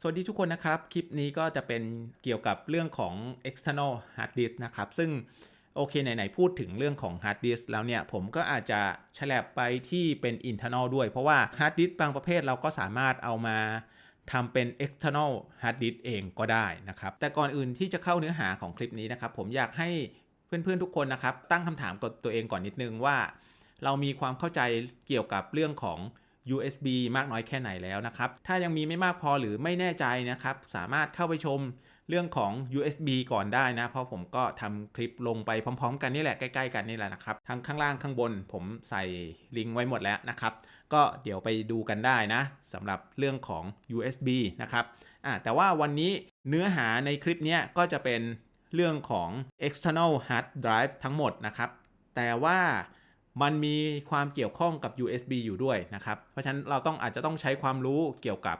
สวัสดีทุกคนนะครับ คลิปนี้ก็จะเป็นเกี่ยวกับเรื่องของ external hard disk นะครับ ซึ่งโอเคไหนๆพูดถึงเรื่องของ hard disk แล้วเนี่ย ผมก็อาจจะฉลับไปที่เป็น internal ด้วย เพราะว่า hard disk บางประเภทเราก็สามารถเอามาทำเป็น external hard disk เองก็ได้นะครับ แต่ก่อนอื่นที่จะเข้าเนื้อหาของคลิปนี้นะครับ ผมอยากให้เพื่อนๆทุกคนนะครับ ตั้งคำถามกับตัวเองก่อนนิดนึงว่า เรามีความเข้าใจเกี่ยวกับเรื่องของ USB มากน้อยแค่ไหนแล้วนะครับ ถ้ายังมีไม่มากพอหรือไม่แน่ใจนะครับ สามารถเข้าไปชมเรื่องของ USB ก่อนได้นะ เพราะผมก็ทำคลิปลงไปพร้อม ๆ กันนี่แหละ ใกล้ ๆ กันนี่แหละนะครับ ทั้งข้างล่างข้างบนผมใส่ลิงก์ไว้หมดแล้วนะครับ ก็เดี๋ยวไปดูกันได้นะสำหรับเรื่องของ USB นะครับอ่าแต่ว่าวันนี้เนื้อหาในคลิปนี้ก็จะเป็นเรื่องของ external hard drive ทั้งหมดนะครับ แต่ว่า มันมีความเกี่ยวข้องกับ USB อยู่ด้วยนะครับ เพราะฉะนั้นเราต้องอาจจะต้องใช้ความรู้เกี่ยวกับ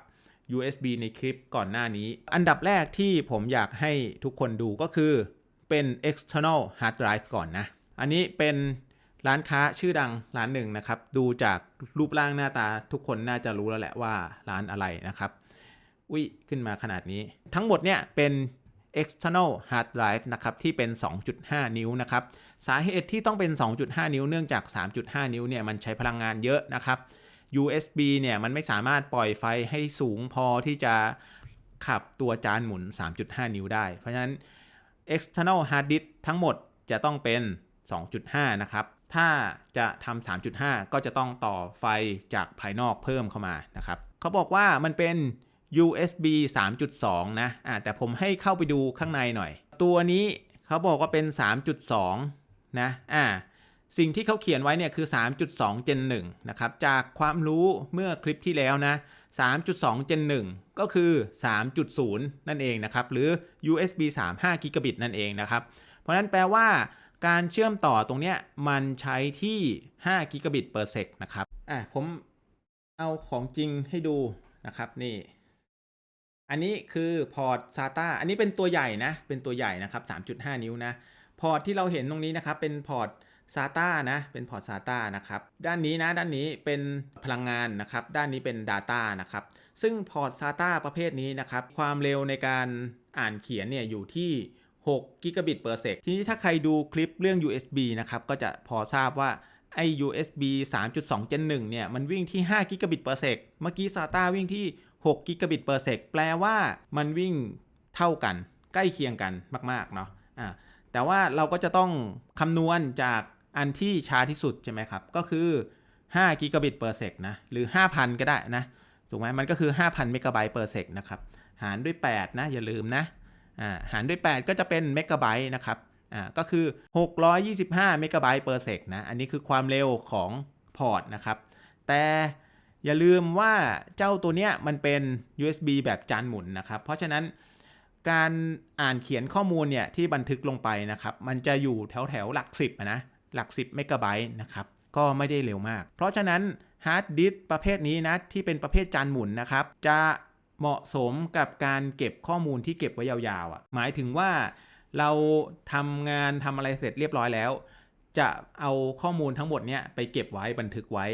USB ในคลิปก่อนหน้านี้ อันดับแรกที่ผมอยากให้ทุกคนดูก็คือเป็น external hard drive ก่อนนะ อันนี้เป็นร้านค้าชื่อดังร้านหนึ่งนะครับ ดูจากรูปร่างหน้าตาทุกคนน่าจะรู้แล้วแหละว่าร้านอะไรนะครับ อุ้ยขึ้นมาขนาดนี้ ทั้งหมดเนี่ยเป็น external hard drive นะครับที่เป็น 2.5 นิ้วนะครับสาเหตุที่ต้องเป็น 2.5 นิ้วเนื่องจาก 3.5 นิ้วเนี่ยมันใช้พลังงานเยอะนะครับ USB เนี่ยมันไม่สามารถปล่อยไฟให้สูงพอที่จะขับตัวจานหมุน 3.5 นิ้วได้ เพราะฉะนั้น external hard disk ทั้งหมดจะต้องเป็น 2.5 นะครับ ถ้าจะทำ 3.5 ก็จะต้องต่อไฟจากภายนอกเพิ่มเข้ามานะครับ เขาบอกว่ามันเป็น USB 3.2 นะอ่าแต่ผมให้เข้าไปดูข้างในหน่อย ตัวนี้เขาบอกว่าเป็น 3.2 นะอ่าสิ่งที่เขาเขียนไว้เนี่ยคือ 3.2 Gen 1 นะครับ จากความรู้เมื่อคลิปที่แล้วนะ 3.2 Gen 1 ก็คือ 3.0 นั่นเองนะครับ หรือ USB 3 5 Gigabit นั่นเองนะครับ เพราะนั้นแปลว่าการเชื่อมต่อตรงเนี้ยมันใช้ที่5 Gigabit per sec นะครับ อะผมเอาของจริงให้ดูนะครับนี่ อันนี้คือพอร์ต SATA อันนี้เป็นตัวใหญ่นะ เป็นตัวใหญ่นะครับ 3.5 นิ้วนะ พอร์ตที่เราเห็นตรงนี้นะครับ เป็นพอร์ต SATA นะ เป็นพอร์ต SATA นะครับ ด้านนี้นะ ด้านนี้เป็นพลังงานนะครับ ด้านนี้เป็น Data นะครับ ซึ่งพอร์ต SATA ประเภทนี้นะครับ ความเร็วในการอ่านเขียนเนี่ยอยู่ที่6 Gigabit per sec ทีนี้ถ้าใครดูคลิปเรื่อง USB นะครับ ก็จะพอทราบว่าไอ้ USB 3.2 Gen 1เนี่ย มันวิ่งที่5 Gigabit per sec เมื่อกี้ SATA วิ่งที่ 6 Gigabit per sec แปลว่ามันวิ่งเท่ากัน ใกล้เคียงกันมาก ๆ เนาะอ่าแต่ว่าเราก็จะต้องคำนวณจากอันที่ช้าที่สุดใช่ไหมครับ ก็คือ5 Gigabit per sec นะ หรือ 5,000 ก็ได้นะ ถูกไหมมันก็คือ 5,000 Megabyte per sec นะครับ หารด้วย 8 นะ อย่าลืมนะอ่าหารด้วย 8 ก็จะเป็น Megabyte นะครับอ่าก็คือ 625 Megabyte per sec นะ อันนี้คือความเร็วของพอร์ตนะครับ แต่ อย่าลืมว่าเจ้าตัวเนี้ยมันเป็น USB แบบจานหมุนนะครับ เพราะฉะนั้นการอ่านเขียนข้อมูลเนี่ยที่บันทึกลงไปนะครับ มันจะอยู่แถวแถวหลัก 10อะนะหลัก 10เมกะไบต์นะครับก็ไม่ได้เร็วมาก เพราะฉะนั้นฮาร์ดดิสก์ประเภทนี้นะที่เป็นประเภทจานหมุนนะครับ จะเหมาะสมกับการเก็บข้อมูลที่เก็บไว้ยาวๆอะหมายถึงว่าเราทำงานทำอะไรเสร็จเรียบร้อยแล้ว จะเอาข้อมูลทั้งหมดเนี้ยไปเก็บไว้บันทึกไว้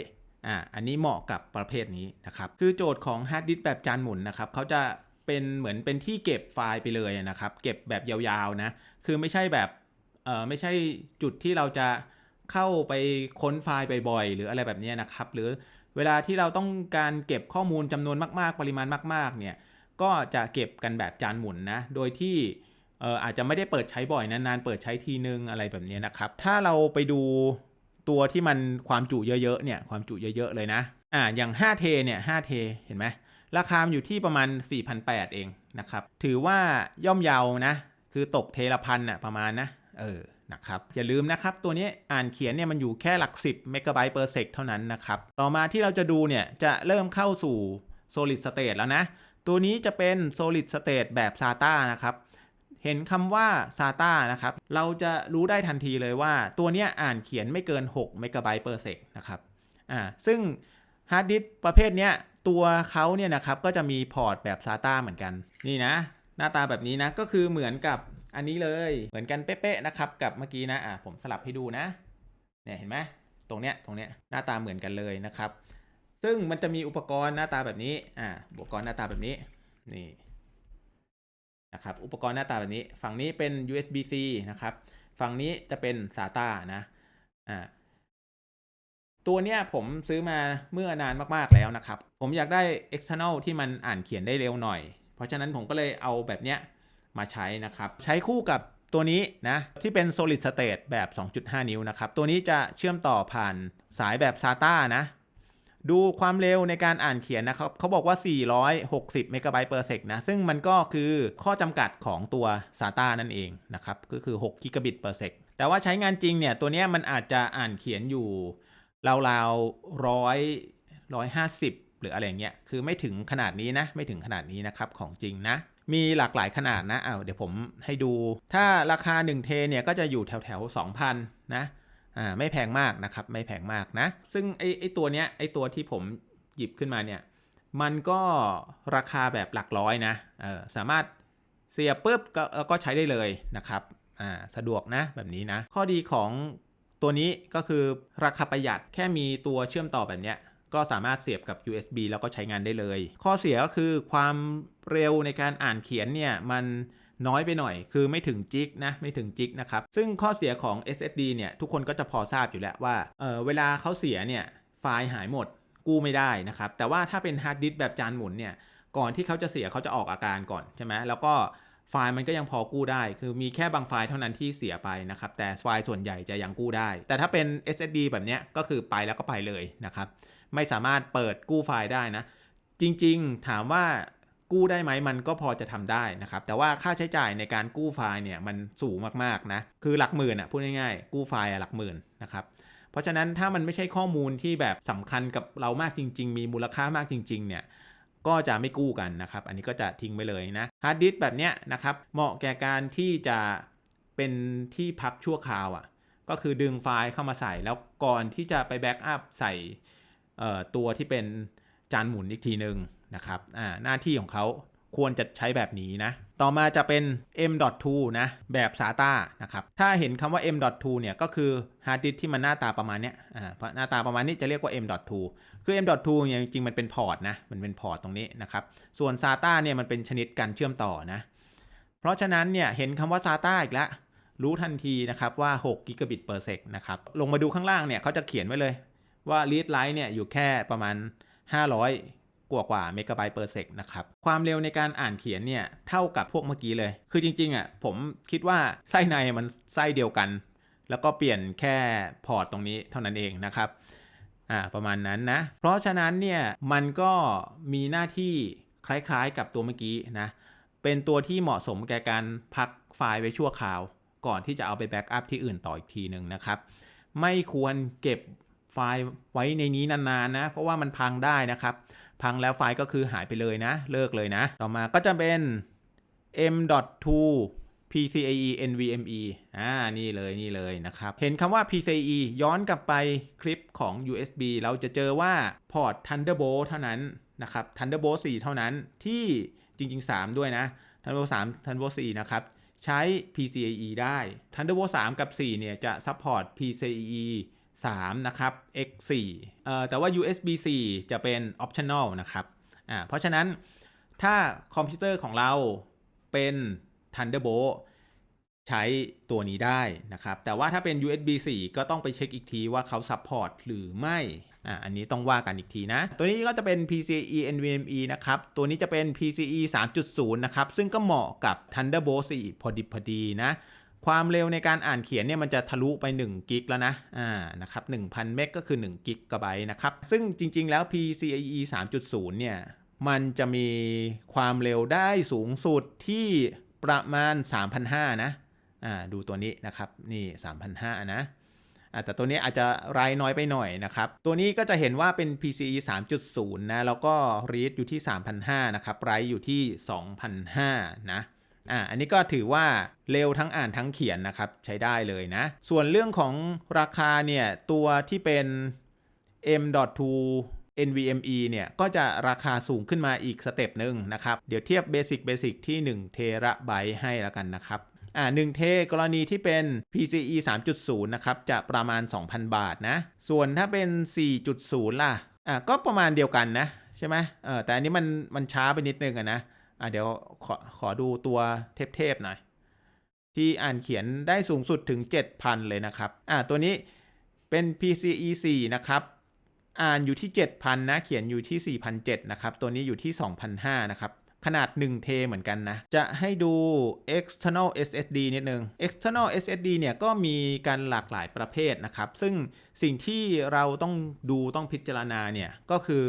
อ่าอันนี้เหมาะกับประเภทนี้นะครับ คือโจทย์ของฮาร์ดดิสก์แบบจานหมุนนะครับเขาจะเป็นเหมือนเป็นที่เก็บไฟล์ไปเลยนะครับ เก็บแบบยาวๆนะ คือไม่ใช่แบบเอ่อไม่ใช่จุดที่เราจะเข้าไปค้นไฟล์บ่อยๆ หรืออะไรแบบนี้นะครับ หรือเวลาที่เราต้องการเก็บข้อมูลจำนวนมากๆ ปริมาณมาก ๆ เนี่ย ก็จะเก็บกันแบบจานหมุนนะ โดยที่เอ่ออาจจะไม่ได้เปิดใช้บ่อยนานๆ เปิดใช้ทีนึงอะไรแบบนี้นะครับ ถ้าเราไปดู ตัวที่มันความจุเยอะๆเนี่ยความจุเยอะๆเลยนะอ่าอย่าง 5T เนี่ย 5T เห็นไหมราคาอยู่ที่ประมาณ 4,800 เองนะครับ ถือว่าย่อมเยานะ คือตกเทละพันน่ะประมาณนะ เออ นะครับ อย่าลืมนะครับ ตัวนี้อ่านเขียนเนี่ยมันอยู่แค่หลัก 10เมกะไบต์เปอร์เซกเท่านั้นนะครับ ต่อมาที่เราจะดูเนี่ย จะเริ่มเข้าสู่ solid state แล้วนะ ตัวนี้จะเป็น solid state แบบ SATA นะครับ เห็นคำว่า SATA นะครับ เราจะรู้ได้ทันทีเลยว่าตัวนี้อ่านเขียนไม่เกิน6เมกะไบต์เปอร์เซกนะครับ อ่า ซึ่งฮาร์ดดิสประเภทเนี้ยตัวเขาเนี่ยนะครับ ก็จะมีพอร์ตแบบ SATA เหมือนกัน นี่นะ หน้าตาแบบนี้นะ ก็คือเหมือนกับอันนี้เลย เหมือนกันเป๊ะๆนะครับ กับเมื่อกี้นะ อ่าผมสลับให้ดูนะ เนี่ยเห็นไหม ตรงเนี้ย ตรงเนี้ย หน้าตาเหมือนกันเลยนะครับ ซึ่งมันจะมีอุปกรณ์หน้าตาแบบนี้ อ่า อุปกรณ์หน้าตาแบบนี้ นี่ นะครับอุปกรณ์หน้าตาแบบนี้ ฝั่งนี้เป็น USB-C นะครับฝั่งนี้จะเป็น SATA นะอ่าตัวเนี้ยผมซื้อมาเมื่อนานมากๆแล้วนะครับ ผมอยากได้ external ที่มันอ่านเขียนได้เร็วหน่อย เพราะฉะนั้นผมก็เลยเอาแบบเนี้ยมาใช้นะครับ ใช้คู่กับตัวนี้นะที่เป็น solid state แบบ 2.5 นิ้วนะครับ ตัวนี้จะเชื่อมต่อผ่านสายแบบ SATA นะ ดูความเร็วในการอ่านเขียนนะครับเขาบอกว่า 460 เมกะไบต์ per sec นะ ซึ่งมันก็คือข้อจำกัดของตัว SATA นั่นเองนะครับ ก็คือ 6 กิกะบิต per sec แต่ว่าใช้งานจริงเนี่ย ตัวนี้มันอาจจะอ่านเขียนอยู่ราวๆร้อยร้อยห้าสิบหรืออะไรเงี้ย คือไม่ถึงขนาดนี้นะ ไม่ถึงขนาดนี้นะครับ ของจริงนะ มีหลากหลายขนาดนะเอ้าเดี๋ยวผมให้ดู ถ้าราคา1เทเนี่ยก็จะอยู่แถวแถวๆ2,000นะ อ่าไม่แพงมากนะครับ ไม่แพงมากนะ ซึ่งไอไอตัวเนี้ยไอตัวที่ผมหยิบขึ้นมาเนี่ย มันก็ราคาแบบหลักร้อยนะเออสามารถเสียบปุ๊บก็ก็ใช้ได้เลยนะครับอ่าสะดวกนะแบบนี้นะ ข้อดีของตัวนี้ก็คือราคาประหยัดแค่มีตัวเชื่อมต่อแบบเนี้ยก็สามารถเสียบกับ USB แล้วก็ใช้งานได้เลย ข้อเสียก็คือความเร็วในการอ่านเขียนเนี่ยมัน น้อยไปหน่อย คือไม่ถึงจิกนะไม่ถึงจิกนะครับซึ่งข้อเสียของ SSD เนี่ยทุกคนก็จะพอทราบอยู่แล้วว่าเออเวลาเขาเสียเนี่ยไฟล์หายหมดกู้ไม่ได้นะครับแต่ว่าถ้าเป็นฮาร์ดดิสก์แบบจานหมุนเนี่ยก่อนที่เขาจะเสียเขาจะออกอาการก่อนใช่ไหมแล้วก็ไฟล์มันก็ยังพอกู้ได้ คือมีแค่บางไฟล์เท่านั้นที่เสียไปนะครับ แต่ไฟล์ส่วนใหญ่จะยังกู้ได้ แต่ถ้าเป็น SSD แบบเนี้ยก็คือไปแล้วก็ไปเลยนะครับ ไม่สามารถเปิดกู้ไฟล์ได้นะ จริงๆ ถามว่า กู้ได้ไหมมันก็พอจะทำได้นะครับแต่ว่าค่าใช้จ่ายในการกู้ไฟล์เนี่ยมันสูงมากๆนะคือหลักหมื่นอะพูดง่ายๆกู้ไฟล์หลักหมื่นนะครับเพราะฉะนั้นถ้ามันไม่ใช่ข้อมูลที่แบบสำคัญกับเรามากจริง ๆ มีมูลค่ามากจริง ๆ เนี่ยก็จะไม่กู้กันนะครับ อันนี้ก็จะทิ้งไปเลยนะฮาร์ดดิสก์แบบเนี้ยนะครับ เหมาะแก่การที่จะเป็นที่พักชั่วคราวอะ ก็คือดึงไฟล์เข้ามาใส่ แล้วก่อนที่จะไปแบ็กอัพใส่เอ่อตัวที่เป็นจานหมุนอีกทีหนึ่ง นะครับอ่าหน้าที่ของเขาควรจะใช้แบบนี้นะ ต่อมาจะเป็น M.2 นะ แบบ SATA นะครับ ถ้าเห็นคำว่า M.2 เนี่ยก็คือฮาร์ดดิสก์ที่มันหน้าตาประมาณเนี้ยอ่าเพราะหน้าตาประมาณนี้จะเรียกว่า M.2 คือ M.2 เนี่ยจริงๆมันเป็นพอร์ตนะ มันเป็นพอร์ตตรงนี้นะครับ ส่วน SATA เนี่ยมันเป็นชนิดการเชื่อมต่อนะ เพราะฉะนั้นเนี่ยเห็นคำว่า SATA อีกแล้ว รู้ทันทีนะครับว่า6กิกะบิต per sec นะครับ ลงมาดูข้างล่างเนี่ยเขาจะเขียนไว้เลยว่า read write เนี่ยอยู่แค่ประมาณ 500 กว่ากว่าเมกะไบต์ per sec นะครับ ความเร็วในการอ่านเขียนเนี่ยเท่ากับพวกเมื่อกี้เลย คือจริงๆอะผมคิดว่าไส้ในมันไส้เดียวกัน แล้วก็เปลี่ยนแค่พอร์ตตรงนี้เท่านั้นเองนะครับอ่าประมาณนั้นนะ เพราะฉะนั้นเนี่ยมันก็มีหน้าที่คล้ายๆกับตัวเมื่อกี้นะ เป็นตัวที่เหมาะสมแก่การพักไฟล์ไว้ชั่วคราว ก่อนที่จะเอาไปแบ็กอัพที่อื่นต่ออีกทีหนึ่งนะครับ ไม่ควรเก็บไฟล์ไว้ในนี้นานๆนะ เพราะว่ามันพังได้นะครับ พังแล้วไฟล์ก็คือหายไปเลยนะ เลิกเลยนะ ต่อมาก็จะเป็น m.2 PCIe NVMe อ่า นี่เลย นี่เลยนะครับ เห็นคำว่า PCIe ย้อนกลับไปคลิปของ USB เราจะเจอว่าพอร์ต Thunderbolt เท่านั้นนะครับ Thunderbolt 4 เท่านั้นที่จริง ๆ 3 ด้วยนะ Thunderbolt 3 Thunderbolt 4 นะครับ ใช้ PCIe ได้ Thunderbolt 3 กับ 4 เนี่ย จะ support PCIe 3 นะครับ X4 เอ่อแต่ว่า USB 4จะเป็น optional นะครับอ่าเพราะฉะนั้นถ้าคอมพิวเตอร์ของเราเป็น Thunderbolt ใช้ตัวนี้ได้นะครับ แต่ว่าถ้าเป็น USB 4ก็ต้องไปเช็คอีกทีว่าเขา support หรือไม่อ่าอันนี้ต้องว่ากันอีกทีนะ ตัวนี้ก็จะเป็น PCIe NVMe นะครับ ตัวนี้จะเป็น PCIe 3.0 นะครับ ซึ่งก็เหมาะกับ Thunderbolt 4พอดีพอดีนะ ความเร็วในการอ่านเขียนเนี่ยมันจะทะลุไป1กิกแล้วนะอ่านะครับ1,000เมกก็คือ1กิกะไบต์นะครับ ซึ่งจริง ๆ แล้ว PCIe 3.0 เนี่ย มันจะมีความเร็วได้สูงสุดที่ประมาณ 3,500 นะอ่าดูตัวนี้นะครับ นี่ 3,500 นะอ่าแต่ตัวนี้อาจจะรายน้อยไปหน่อยนะครับ ตัวนี้ก็จะเห็นว่าเป็น PCE 3.0 นะ แล้วก็ read อยู่ที่ 3,500 นะครับ write อยู่ที่ 2,500 นะ อ่าอันนี้ก็ถือว่าเร็วทั้งอ่านทั้งเขียนนะครับ ใช้ได้เลยนะ ส่วนเรื่องของราคาเนี่ย ตัวที่เป็น M.2 NVMe เนี่ย ก็จะราคาสูงขึ้นมาอีกสเต็ปหนึ่งนะครับ เดี๋ยวเทียบ Basic Basic ที่1เทระไบต์ให้แล้วกันนะครับอ่า1เทกรณีที่เป็น PCE 3.0 นะครับ จะประมาณ 2,000 บาทนะ ส่วนถ้าเป็น 4.0 ล่ะอ่าก็ประมาณเดียวกันนะ ใช่ไหมเออแต่อันนี้มันมันช้าไปนิดนึงอะนะ อะเดี๋ยวขอขอดูตัวเทพๆหน่อยที่อ่านเขียนได้สูงสุดถึง 7,000 เลยนะครับ อะตัวนี้เป็น PCE 4นะครับ อ่านอยู่ที่ 7,000 นะ เขียนอยู่ที่ 4,007นะครับ ตัวนี้อยู่ที่ 2,005นะครับ ขนาด1เทเหมือนกันนะ จะให้ดู external SSD นิดนึง external SSD เนี่ยก็มีการหลากหลายประเภทนะครับ ซึ่งสิ่งที่เราต้องดูต้องพิจารณาเนี่ยก็คือ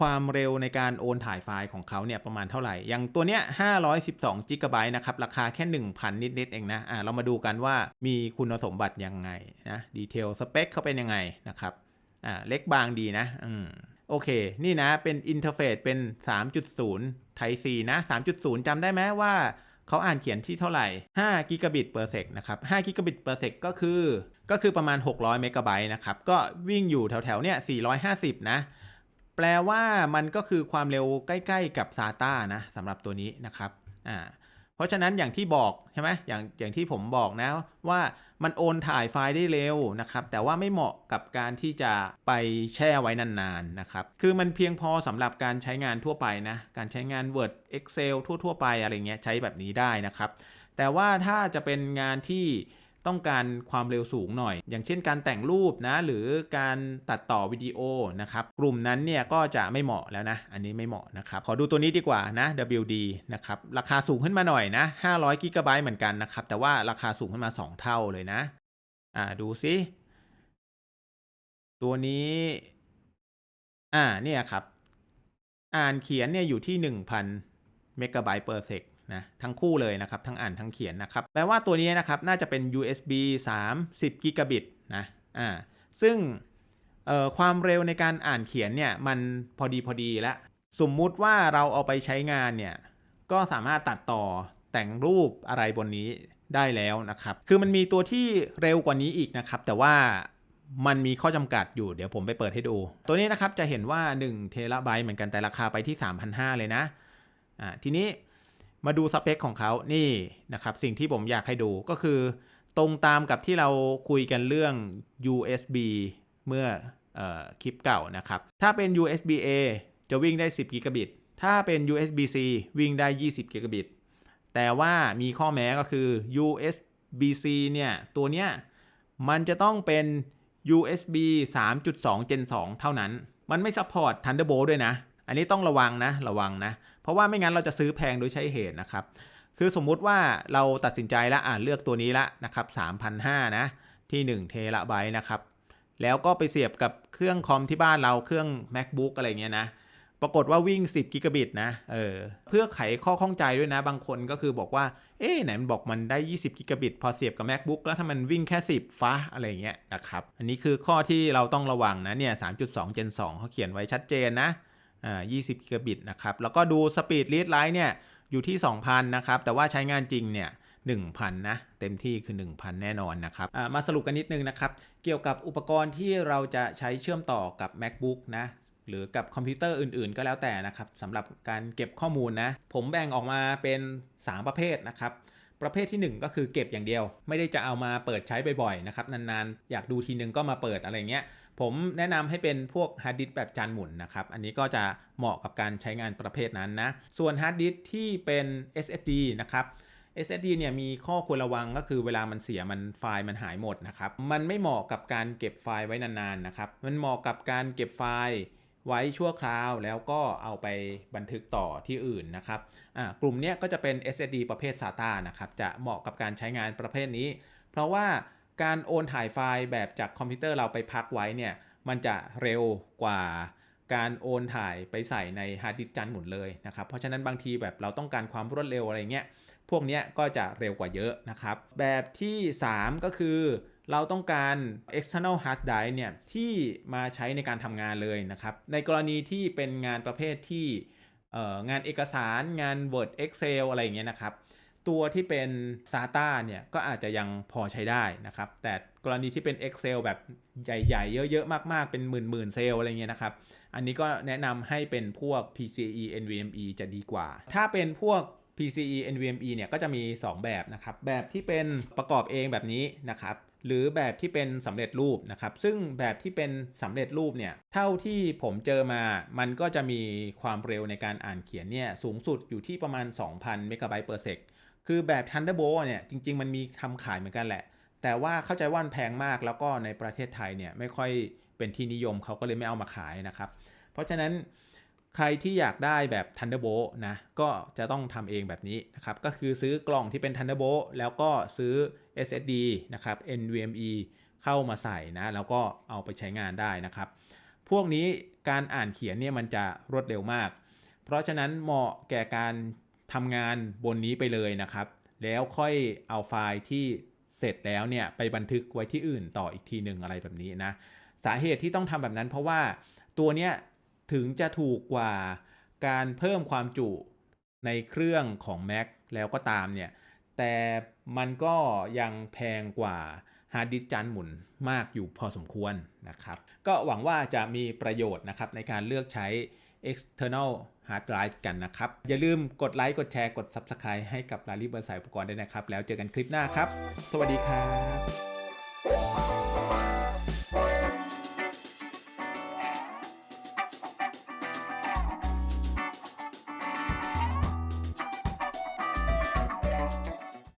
ความเร็วในการโอนถ่ายไฟล์ของเขาเนี่ยประมาณเท่าไหร่ อย่างตัวเนี้ย 512 g b นะครับ ราคาแค่ 1,000 นิดๆเองนะ อ่า เรามาดูกันว่ามีคุณสมบัติยังไงนะ ดีเทลสเปคเขาเป็นยังไงนะครับ อ่า เล็กบางดีนะ อืม โอเค นี่นะ เป็นอินเทอร์เฟซเป็น 3.0 Type C นะ 3.0 จำได้ไหมว่าเขาอ่านเขียนที่เท่าไหร่ 5 กิกะบิต per sec นะครับ 5 กิกะบิต per sec ก็คือ ก็คือประมาณ 600 เมกะไบต์นะครับ ก็วิ่งอยู่แถวๆ เนี่ย 450 นะ แปลว่ามันก็คือความเร็วใกล้ๆกับ SATA นะสำหรับตัวนี้นะครับอ่าเพราะฉะนั้นอย่างที่บอกใช่ไหมอย่างอย่างที่ผมบอกนะว่ามันโอนถ่ายไฟล์ได้เร็วนะครับ แต่ว่าไม่เหมาะกับการที่จะไปแช่ไว้นานๆนะครับ คือมันเพียงพอสำหรับการใช้งานทั่วไปนะ การใช้งาน Word Excel ทั่วๆ ไปอะไรเงี้ยใช้แบบนี้ได้นะครับ แต่ว่าถ้าจะเป็นงานที่ ต้องการความเร็วสูงหน่อย อย่างเช่นการแต่งรูปนะหรือการตัดต่อวิดีโอนะครับกลุ่มนั้นเนี่ยก็จะไม่เหมาะแล้วนะ อันนี้ไม่เหมาะนะครับขอดูตัวนี้ดีกว่านะ WD นะครับราคาสูงขึ้นมาหน่อยนะ500 g b เหมือนกันนะครับแต่ว่าราคาสูงขึ้นมา 2 เท่าเลยนะอ่าดูซิตัวนี้ อ่าเนี่ยครับ อ่านเขียนเนี่ยอยู่ที่ 1,000เมกะไบต์ per sec นะทั้งคู่เลยนะครับทั้งอ่านทั้งเขียนนะครับแปลว่าตัวนี้นะครับน่าจะเป็น USB 30กิกะบิตนะอ่าซึ่งความเร็วในการอ่านเขียนเนี่ยมันพอดีพอดีแล้วสมมุติว่าเราเอาไปใช้งานเนี่ยก็สามารถตัดต่อแต่งรูปอะไรบนนี้ได้แล้วนะครับ คือมันมีตัวที่เร็วกว่านี้อีกนะครับ แต่ว่ามันมีข้อจำกัดอยู่เดี๋ยวผมไปเปิดให้ดู ตัวนี้นะครับจะเห็นว่า1เทราไบต์เหมือนกันแต่ราคาไปที่ 3,500 เลยนะอ่าทีนี้ มาดูสเปคของเขานี่นะครับ สิ่งที่ผมอยากให้ดูก็คือ ตรงตามกับที่เราคุยกันเรื่อง USB เมื่อออคลิปเก่านะครับ ถ้าเป็น USB A จะวิ่งได้ 10 กิกะบิต ถ้าเป็น USB C วิ่งได้ 20 กิกะบิต แต่ว่ามีข้อแม้ก็คือ USB C เนี่ย ตัวเนี้ยมันจะต้องเป็น USB 3.2 Gen 2 เท่านั้น มันไม่ซัพพอร์ต Thunderbolt ด้วยนะ อันนี้ต้องระวังนะ ระวังนะ เพราะว่าไม่งั้นเราจะซื้อแพงโดยใช้เหตุนะครับ คือสมมุติว่าเราตัดสินใจแล้วอ่านเลือกตัวนี้ละนะครับ3,500นะที่ 1 เทราไบต์นะครับ แล้วก็ไปเสียบกับเครื่องคอมที่บ้านเราเครื่อง macbook อะไรเงี้ยนะ ปรากฏว่าวิ่ง 10 กิกะบิตนะ เออ เพื่อไขข้อข้องใจด้วยนะ บางคนก็คือบอกว่า เอ๊ะไหนมันบอกมันได้ 20 กิกะบิต พอเสียบกับ macbook แล้วถ้ามันวิ่งแค่ 10 ฟ้าอะไรเงี้ยนะครับ อันนี้คือข้อที่เราต้องระวังนะเนี่ย 3.2 Gen 2เขาเขียนไว้ชัดเจนนะ อ่า20กิกะบิตนะครับ แล้วก็ดูสปีด read write เนี่ยอยู่ที่ 2,000 นะครับ แต่ว่าใช้งานจริงเนี่ย1,000 นะ เต็มที่คือ 1,000 แน่นอนนะครับมาสรุปกันนิดนึงนะครับ เกี่ยวกับอุปกรณ์ที่เราจะใช้เชื่อมต่อกับ macbook นะหรือกับคอมพิวเตอร์อื่นๆ ก็แล้วแต่นะครับสำหรับการเก็บข้อมูลนะ ผมแบ่งออกมาเป็น 3 ประเภทนะครับประเภทที่ 1 ก็คือเก็บอย่างเดียว ไม่ได้จะเอามาเปิดใช้บ่อยๆนะครับนานๆ อยากดูทีนึงก็มาเปิดอะไรเงี้ย ผมแนะนำให้เป็นพวกฮาร์ดดิสก์แบบจานหมุนนะครับ อันนี้ก็จะเหมาะกับการใช้งานประเภทนั้นนะ ส่วนฮาร์ดดิสก์ที่เป็น SSD นะครับ SSD เนี่ยมีข้อควรระวังก็คือเวลามันเสียมันไฟล์มันหายหมดนะครับ มันไม่เหมาะกับการเก็บไฟล์ไว้นานๆนะครับ มันเหมาะกับการเก็บไฟล์ไว้ชั่วคราวแล้วก็เอาไปบันทึกต่อที่อื่นนะครับอ่ากลุ่มเนี้ยก็จะเป็น SSD ประเภท SATA นะครับ จะเหมาะกับการใช้งานประเภทนี้ เพราะว่า การโอนถ่ายไฟล์แบบจากคอมพิวเตอร์เราไปพักไว้เนี่ยมันจะเร็วกว่าการโอนถ่ายไปใส่ในฮาร์ดดิสก์จานหมุนเลยนะครับ เพราะฉะนั้นบางทีแบบเราต้องการความรวดเร็วอะไรเงี้ย พวกเนี้ยก็จะเร็วกว่าเยอะนะครับ แบบที่ 3 ก็คือ เราต้องการ external hard drive เนี่ยที่มาใช้ในการทำงานเลยนะครับ ในกรณีที่เป็นงานประเภทที่งานเอกสารงาน Word Excel อะไรอย่างเงี้ยนะครับ ตัวที่เป็น SATA เนี่ยก็อาจจะยังพอใช้ได้นะครับ แต่กรณีที่เป็น Excel แบบใหญ่ๆ เยอะๆ มากๆ เป็นหมื่นๆ เซลอะไรเงี้ยนะครับ อันนี้ก็แนะนำให้เป็นพวก pce NVMe จะดีกว่า ถ้าเป็นพวก pce NVMe เนี่ยก็จะมี 2 แบบนะครับ แบบที่เป็นประกอบเองแบบนี้นะครับ หรือแบบที่เป็นสำเร็จรูปนะครับ ซึ่งแบบที่เป็นสำเร็จรูปเนี่ย เท่าที่ผมเจอมา มันก็จะมีความเร็วในการอ่านเขียนเนี่ยสูงสุดอยู่ที่ประมาณ 2,000เมกะไบต์ per sec คือแบบ Thunderbolt เนี่ยจริง ๆ มันมีทำขายเหมือนกันแหละ แต่ว่าเข้าใจว่ามันแพงมากแล้วก็ในประเทศไทยเนี่ยไม่ค่อยเป็นที่นิยมเขาก็เลยไม่เอามาขายนะครับ เพราะฉะนั้นใครที่อยากได้แบบ Thunderbolt นะก็จะต้องทำเองแบบนี้นะครับ ก็คือซื้อกล่องที่เป็น Thunderbolt แล้วก็ซื้อ SSD นะครับ NVMe เข้ามาใส่นะ แล้วก็เอาไปใช้งานได้นะครับ พวกนี้การอ่านเขียนเนี่ยมันจะรวดเร็วมาก เพราะฉะนั้นเหมาะแก่การ ทำงานบนนี้ไปเลยนะครับ แล้วค่อยเอาไฟล์ที่เสร็จแล้วเนี่ยไปบันทึกไว้ที่อื่นต่ออีกทีหนึ่งอะไรแบบนี้นะสาเหตุที่ต้องทำแบบนั้นเพราะว่าตัวเนี้ยถึงจะถูกกว่าการเพิ่มความจุในเครื่องของ Mac แล้วก็ตามเนี่ยแต่มันก็ยังแพงกว่าฮาร์ดดิสก์จานหมุนมากอยู่พอสมควรนะครับ ก็หวังว่าจะมีประโยชน์นะครับในการเลือกใช้ external hard drive กันนะครับ อย่าลืมกดไลค์กดแชร์กด Subscribe ให้กับลาลิเบอร์สายอุปกรณ์ด้วยนะครับ แล้วเจอกันคลิปหน้าครับ สวัสดีครับ